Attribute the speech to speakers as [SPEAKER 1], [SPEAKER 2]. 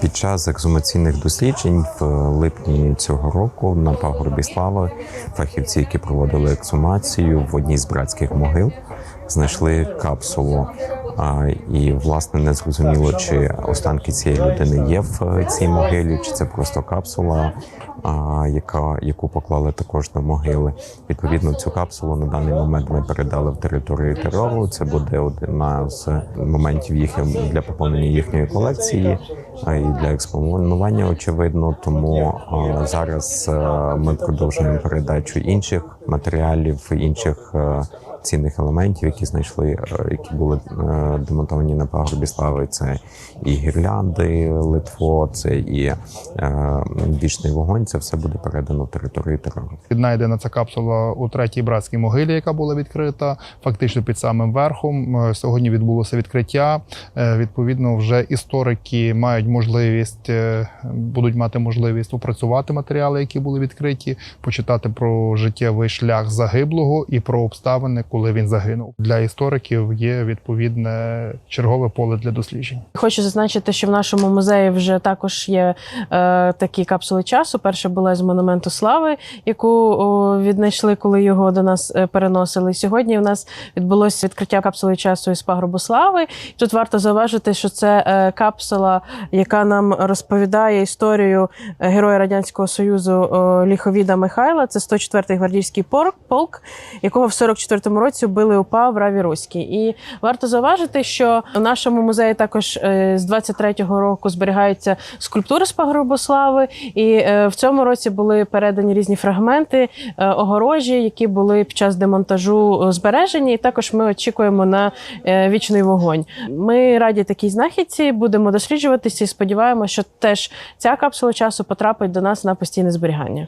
[SPEAKER 1] Під час ексгумаційних досліджень в липні цього року на пагорбі слави фахівці, які проводили ексгумацію в одній з братських могил, знайшли капсулу. І власне не зрозуміло, чи останки цієї людини є в е, цій могилі, чи це просто капсула, яка яку поклали також до могили. Відповідно, цю капсулу на даний момент ми передали в територію терору. Це буде одна з моментів їх для поповнення їхньої колекції і для експонування, очевидно. Тому зараз е, ми продовжуємо передачу інших матеріалів, інших. е, Цінних елементів, які знайшли, е, які були е, демонтовані на пагорбі слави, це і гірлянди Литво, це і е, вічний вогонь. Це все буде передано в територію терору.
[SPEAKER 2] Віднайдена ця капсула у третій братській могилі, яка була відкрита, фактично під самим верхом. Е, Сьогодні відбулося відкриття. Е, Відповідно, вже історики мають можливість, е, будуть мати можливість опрацювати матеріали, які були відкриті, почитати про життєвий шлях загиблого і про обставини, коли він загинув. Для істориків є відповідне чергове поле для досліджень.
[SPEAKER 3] Хочу зазначити, що в нашому музеї вже також є е, такі капсули часу. Перша була з монументу слави, яку віднайшли, коли його до нас е, переносили. Сьогодні у нас відбулося відкриття капсули часу із пагорбу слави. Тут варто зауважити, що це е, капсула, яка нам розповідає історію е, героя радянського союзу Ліховіда Михайла. Це 104-й гвардійський полк, якого в 44-му році вбили УПА в Раві Руській. І варто зауважити, що в нашому музеї також е, з 23-го року зберігаються скульптури з пагорбу слави, і е, в цьому році були передані різні фрагменти огорожі, які були під час демонтажу збережені. І також ми очікуємо на вічний вогонь. Ми раді такій знахідці, будемо досліджуватися і сподіваємося, що теж ця капсула часу потрапить до нас на постійне зберігання.